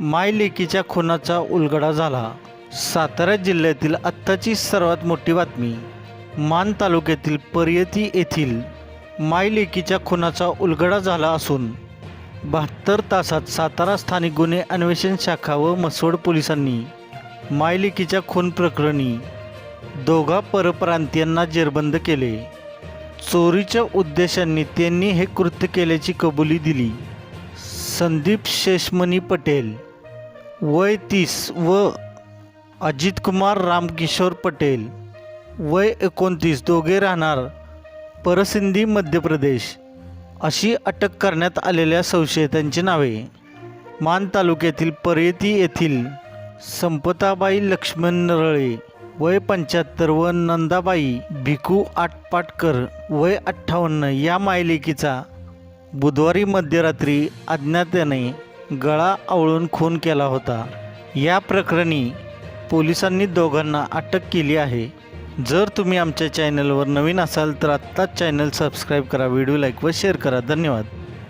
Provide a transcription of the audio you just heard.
मायलेकीच्या खुनाचा उलगडा झाला. सातारा जिल्ह्यातील आत्ताची सर्वात मोठी बातमी मान तालुक्यातील पर्यती येथील मायलेकीच्या खुनाचा उलगडा झाला असून बहात्तर तासात सातारा स्थानिक गुन्हे अन्वेषण शाखा व मसवड पोलिसांनी मायलेकीच्या खून प्रकरणी दोघा परप्रांतीयांना जेरबंद केले. चोरीच्या उद्देशांनी त्यांनी हे कृत्य केल्याची कबुली दिली. संदीप शेषमणी पटेल वय तीस व अजित कुमार रामकिशोर पटेल. वय एकोणतीस दोघे राहणार. परसिंधी मध्य प्रदेश. अशी अटक करण्यात आलेल्या संशयितांची नावे. मान तालुक्यातील परेती येथील संपताबाई लक्ष्मण नरळे वय पंच्याहत्तर व नंदाबाई भिकू आटपाटकर वय अठ्ठावन्न या मायलेकीचा बुधवारी मध्यरात्री अज्ञात्याने गळा आवळून खून केला होता. या प्रकरणी पोलिसांनी दोघांना अटक केली आहे. जर तुम्ही आमच्या चॅनलवर नवीन असाल तर आत्ताच चॅनल सबस्क्राईब करा व्हिडिओ लाईक व शेअर करा. धन्यवाद.